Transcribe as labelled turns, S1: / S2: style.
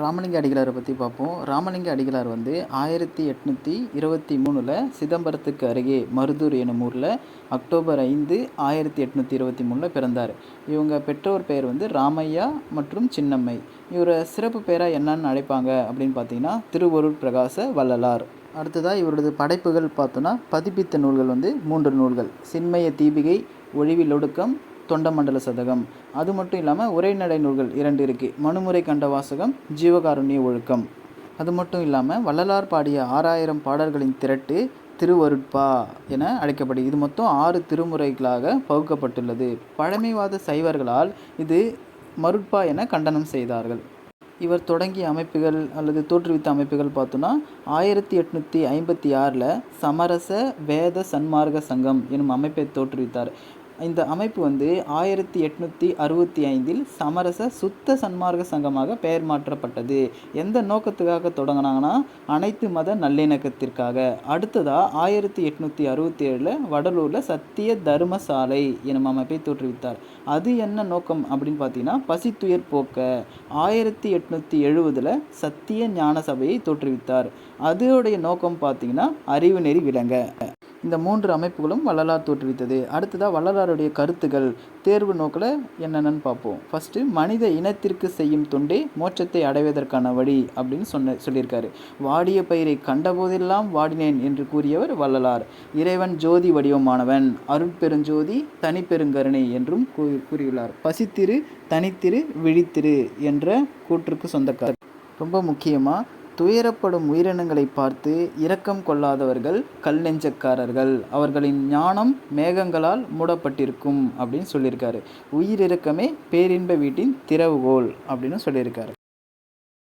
S1: ராமலிங்க அடிகளாரை பற்றி பார்ப்போம். ராமலிங்க அடிகளார் வந்து ஆயிரத்தி எட்நூற்றி இருபத்தி மூணில் சிதம்பரத்துக்கு அருகே மருதூர் எனும் ஊரில் அக்டோபர் ஐந்து ஆயிரத்தி எட்நூற்றி இருபத்தி மூணில் பிறந்தார். இவங்க பெற்றோர் பெயர் வந்து ராமையா மற்றும் சின்னம்மை. இவரை சிறப்பு பெயராக என்னன்னு அழைப்பாங்க அப்படின்னு பார்த்தீங்கன்னா திருவருட் பிரகாச வள்ளலார். அடுத்ததாக இவரது படைப்புகள் பார்த்தோன்னா பதிப்பித்த நூல்கள் வந்து மூன்று நூல்கள். சின்மய தீபிகை ஒழிவில் ஒடுக்கம் தொண்டமண்டல சதகம். அது மட்டும் இல்லாமல் உரைநடை நூல்கள் இரண்டு இருக்குது மனுமுறை கண்ட வாசகம் ஜீவகாருண்ய ஒழுக்கம். அது மட்டும் இல்லாமல் வள்ளலார் பாடிய ஆறாயிரம் பாடல்களின் திரட்டு திருவருட்பா என அழைக்கப்படுது இது மொத்தம் ஆறு திருமுறைகளாக பகுக்கப்பட்டுள்ளது. பழமைவாத சைவர்களால் இது மருட்பா என கண்டனம் செய்தார்கள். இவர் தொடங்கிய அமைப்புகள் அல்லது தோற்றுவித்த அமைப்புகள் பார்த்தோன்னா ஆயிரத்தி எட்நூற்றி ஐம்பத்தி ஆறில் சமரச வேத சன்மார்க்க சங்கம் எனும் அமைப்பை தோற்றுவித்தார். இந்த அமைப்பு வந்து ஆயிரத்தி எட்நூற்றி அறுபத்தி ஐந்தில் சமரச சுத்த சன்மார்க்க சங்கமாக பெயர் மாற்றப்பட்டது. எந்த நோக்கத்துக்காக தொடங்கினாங்கன்னா அனைத்து மத நல்லிணக்கத்திற்காக. அடுத்ததாக ஆயிரத்தி எட்நூற்றி அறுபத்தி ஏழில் வடலூரில் சத்திய தர்மசாலை எனும் அமைப்பை தோற்றுவித்தார். அது என்ன நோக்கம் அப்படின்னு பார்த்தீங்கன்னா பசித்துயர் போக்க. ஆயிரத்தி எட்நூற்றி எழுபதில் சத்திய ஞான சபையை தோற்றுவித்தார். அதோடைய நோக்கம் பார்த்தீங்கன்னா அறிவு நெறி விளங்க. இந்த மூன்று அமைப்புகளும் வள்ளலார் தோற்றுவித்தது. அடுத்ததாக வள்ளலாருடைய கருத்துக்கள் தேர்வு நோக்கில் என்னென்னு பார்ப்போம். ஃபஸ்ட்டு மனித இனத்திற்கு செய்யும் தொண்டே மோட்சத்தை அடைவதற்கான வழி அப்படின்னு சொன்ன சொல்லியிருக்காரு. வாடிய பயிரை கண்டபோதெல்லாம் வாடினேன் என்று கூறியவர் வள்ளலார். இறைவன் ஜோதி வடிவமானவன் அருட்பெருஞ்சோதி தனிப்பெருங்கருணை என்றும் கூ கூறியுள்ளார். பசித்திரு தனித்திரு விழித்திரு என்ற கூற்றுக்கு சொந்தக்காரர். ரொம்ப முக்கியமாக துயரப்படும் உயிரினங்களை பார்த்து இரக்கம் கொள்ளாதவர்கள் கல் நெஞ்சக்காரர்கள் அவர்களின் ஞானம் மேகங்களால் மூடப்பட்டிருக்கும் அப்படின்னு சொல்லியிருக்காரு. உயிரிரக்கமே பேரின்ப வீட்டின் திறவுகோல் அப்படின்னு சொல்லியிருக்காரு.